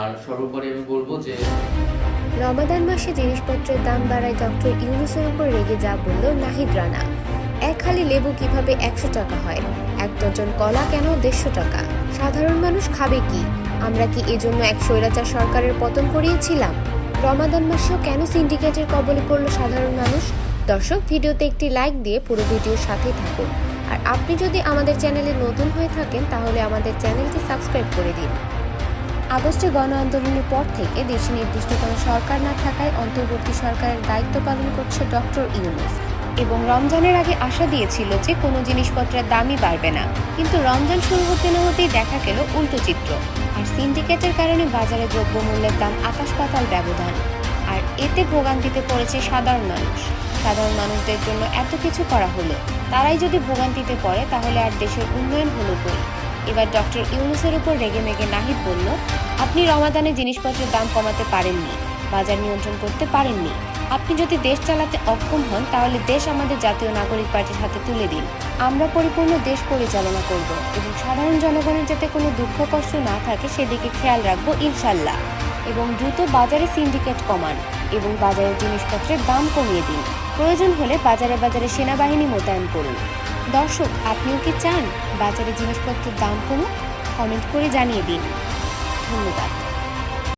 আর সর্বোপরি আমি বলব যে রমাদান মাসে জিনিসপত্রের দাম বাড়ায় ডক্টর ইউনুসের উপর রেগে যা বলল নাহিদ রানা। এক খালি লেবু কীভাবে একশো টাকা হয়? এক ডজন কলা কেন দেড়শো টাকা? সাধারণ মানুষ খাবে কি? আমরা কি এজন্য এক স্বৈরাচার সরকারের পতন করিয়েছিলাম? রমাদান মাসেও কেন সিন্ডিকেটের কবলে পড়ল সাধারণ মানুষ? দর্শক, ভিডিওতে একটি লাইক দিয়ে পুরো ভিডিওর সাথেই থাকুন। আর আপনি যদি আমাদের চ্যানেলে নতুন হয়ে থাকেন, তাহলে আমাদের চ্যানেলটি সাবস্ক্রাইব করে দিন। আগস্টে গণ আন্দোলনের পর থেকে দেশে নির্দিষ্ট কোনো সরকার না থাকায় অন্তর্বর্তী সরকারের দায়িত্ব পালন করছে ডক্টর ইউনুস। এবং রমজানের আগে আশা দিয়েছিল যে কোনো জিনিসপত্রের দামই বাড়বে না। কিন্তু রমজান শুরু হতে না হতেই দেখা গেল উল্টো চিত্র। আর সিন্ডিকেটের কারণে বাজারে দ্রব্যমূল্যের দাম আকাশ পাতাল ব্যবধান। আর এতে ভোগান্তিতে পড়েছে সাধারণ মানুষ। সাধারণ মানুষদের জন্য এত কিছু করা হলো। তারাই যদি ভোগান্তিতে পড়ে তাহলে আর দেশের উন্নয়ন হলো কই? এবার ডক্টর ইউনুসের উপর রেগে মেগে নাহিদ বলল, আপনি রমাদানে জিনিসপত্রের দাম কমাতে পারেননি, বাজার নিয়ন্ত্রণ করতে পারেননি। আপনি যদি দেশ চালাতে অক্ষম হন, তাহলে দেশ আমাদের জাতীয় নাগরিক পার্টির হাতে তুলে দিন। আমরা পরিপূর্ণ দেশ পরিচালনা করব এবং সাধারণ জনগণের যাতে কোনো দুঃখ কষ্ট না থাকে, সেদিকে খেয়াল রাখব ইনশাল্লাহ। এবং দ্রুত বাজারে সিন্ডিকেট কমান এবং বাজারের জিনিসপত্রের দাম কমিয়ে দিন। প্রয়োজন হলে বাজারে বাজারে সেনাবাহিনী মোতায়েন করুন। দর্শক আপনিও কি চান বাজারে জিনিসপত্রের দাম কমুক? কমেন্ট করে জানিয়ে দিন। ধন্যবাদ।